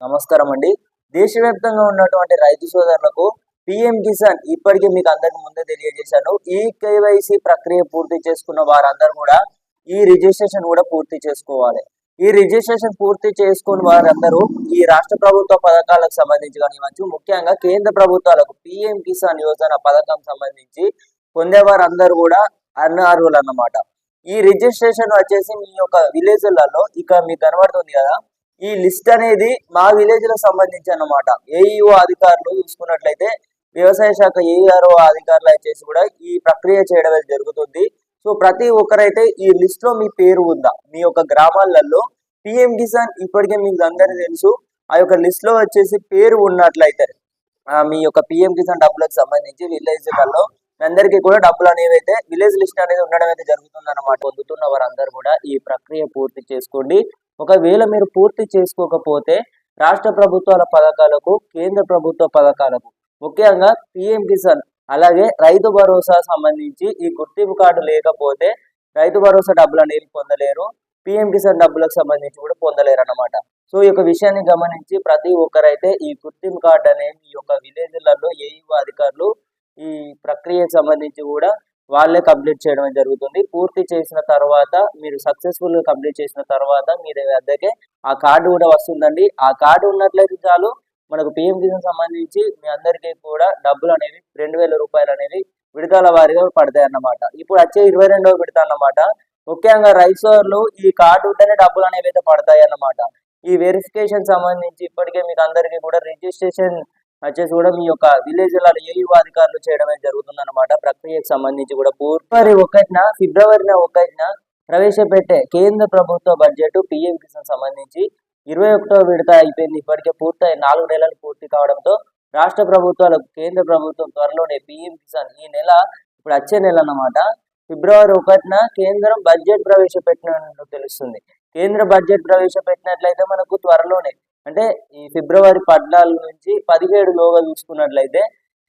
నమస్కారం అండి. దేశవ్యాప్తంగా ఉన్నటువంటి రైతు సోదరులకు పిఎం కిసాన్ ఇప్పటికే మీకు అందరికి ముందే తెలియజేశాను. ఈ కేవైసీ ప్రక్రియ పూర్తి చేసుకున్న వారందరూ కూడా ఈ రిజిస్ట్రేషన్ కూడా పూర్తి చేసుకోవాలి. ఈ రిజిస్ట్రేషన్ పూర్తి చేసుకున్న వారందరూ ఈ రాష్ట్ర ప్రభుత్వ పథకాలకు సంబంధించి కానివ్వచ్చు ముఖ్యంగా కేంద్ర ప్రభుత్వాలకు పిఎం కిసాన్ యోజన పథకం సంబంధించి పొందేవారందరూ కూడా అనర్హులు అన్నమాట ఈ రిజిస్ట్రేషన్ వచ్చేసి మీ యొక్క విలేజ్లలో ఇక మీకు కనబడుతుంది కదా ఈ లిస్ట్ అనేది మా విలేజ్లో సంబంధించి అన్నమాట. ఏఈఓ అధికారులు చూసుకున్నట్లయితే వ్యవసాయ శాఖ ఏఈఆర్ఓ అధికారులు చేసి కూడా ఈ ప్రక్రియ చేయడం జరుగుతుంది. సో ప్రతి ఒక్కరైతే ఈ లిస్ట్లో మీ పేరు ఉందా? మీ యొక్క గ్రామాలలో పిఎం కిసాన్ ఇప్పటికే మీకు అందరికీ తెలుసు. ఆ యొక్క లిస్ట్లో వచ్చేసి పేరు ఉన్నట్లయితే ఆ, మీ యొక్క పిఎం కిసాన్ డబ్బులకు సంబంధించి విలేజ్లలో మీ అందరికీ కూడా డబ్బులు అనేవి అయితే విలేజ్ లిస్ట్ అనేది ఉండడం అయితే జరుగుతుంది అనమాట పొందుతున్న వారందరూ కూడా ఈ ప్రక్రియ పూర్తి చేసుకోండి. ఒకవేళ మీరు పూర్తి చేసుకోకపోతే రాష్ట్ర ప్రభుత్వాల పథకాలకు కేంద్ర ప్రభుత్వ పథకాలకు ముఖ్యంగా పిఎం కిసాన్ అలాగే రైతు భరోసా సంబంధించి ఈ గుర్తింపు కార్డు లేకపోతే రైతు భరోసా డబ్బులు అనేవి పొందలేరు పిఎం కిసాన్ డబ్బులకు సంబంధించి కూడా పొందలేరు అన్నమాట సో ఈ యొక్క విషయాన్ని గమనించి ప్రతి ఒక్కరైతే ఈ గుర్తింపు కార్డు అనేది ఈ యొక్క విలేజ్లలో ఏఈఓ అధికారులు ఈ ప్రక్రియకు సంబంధించి కూడా వాళ్ళే కంప్లీట్ చేయడం జరుగుతుంది. పూర్తి చేసిన తర్వాత మీరు సక్సెస్ఫుల్గా కంప్లీట్ చేసిన తర్వాత మీరు వద్దకే ఆ కార్డు కూడా వస్తుందండి. ఆ కార్డు ఉన్నట్లయితే చాలు మనకు పిఎం కిసాన్ సంబంధించి మీ అందరికీ కూడా డబ్బులు అనేవి రెండు వేల రూపాయలు అనేవి విడతల వారీగా పడతాయి అన్నమాట ఇప్పుడు వచ్చే ఇరవై రెండవ విడత అన్నమాట. ముఖ్యంగా రైతులు ఈ కార్డు ఉంటేనే డబ్బులు అనేవి అయితే పడతాయి అన్నమాట ఈ వెరిఫికేషన్ సంబంధించి ఇప్పటికే మీకు అందరికీ కూడా రిజిస్ట్రేషన్ వచ్చేసి కూడా మీ యొక్క విలేజ్లలో ఏయూ అధికారులు చేయడమే జరుగుతుంది అనమాట ప్రక్రియకు సంబంధించి కూడా ఫిబ్రవరి ఒకటిన ఫిబ్రవరిన ఒకటిన ప్రవేశపెట్టే కేంద్ర ప్రభుత్వ బడ్జెట్ పిఎం కిసాన్ సంబంధించి ఇరవై ఒకటో విడత అయిపోయింది. ఇప్పటికే పూర్తయి నాలుగు నెలలు పూర్తి కావడంతో రాష్ట్ర ప్రభుత్వాలు కేంద్ర ప్రభుత్వం త్వరలోనే పిఎం కిసాన్ ఈ నెల ఇప్పుడు వచ్చే నెల అన్నమాట. ఫిబ్రవరి ఒకటిన కేంద్రం బడ్జెట్ ప్రవేశపెట్టినట్టు తెలుస్తుంది. కేంద్ర బడ్జెట్ ప్రవేశపెట్టినట్లయితే మనకు త్వరలోనే అంటే ఈ ఫిబ్రవరి పద్నాలుగు నుంచి పదిహేడు లోగా చూసుకున్నట్లయితే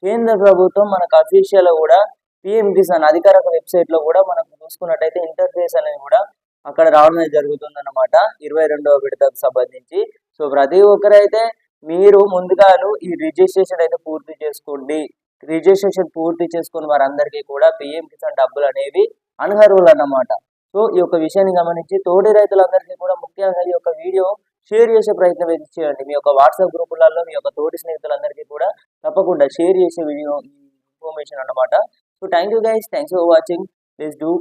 కేంద్ర ప్రభుత్వం మనకు అఫీషియల్ కూడా పిఎం కిసాన్ అధికారిక వెబ్సైట్లో కూడా మనకు చూసుకున్నట్టయితే ఇంటర్ఫేస్ అనేది కూడా అక్కడ రావడం జరుగుతుంది అనమాట ఇరవై రెండవ విడతకు సంబంధించి. సో ప్రతి ఒక్కరైతే మీరు ముందుగాను ఈ రిజిస్ట్రేషన్ అయితే పూర్తి చేసుకోండి. రిజిస్ట్రేషన్ పూర్తి చేసుకున్న వారందరికీ కూడా పిఎం కిసాన్ డబ్బులు అనేవి అనర్హులు అన్నమాట సో ఈ యొక్క విషయాన్ని గమనించి తోటి రైతులందరికీ కూడా ముఖ్యంగా ఈ యొక్క వీడియో షేర్ చేసే ప్రయత్నం అయితే చేయండి. మీ యొక్క వాట్సాప్ గ్రూపులలో మీ యొక్క తోటి స్నేహితులందరికీ కూడా తప్పకుండా షేర్ చేసే వీడియో ఇన్ఫర్మేషన్ అన్నమాట. So thank you guys. Thanks for watching. Please do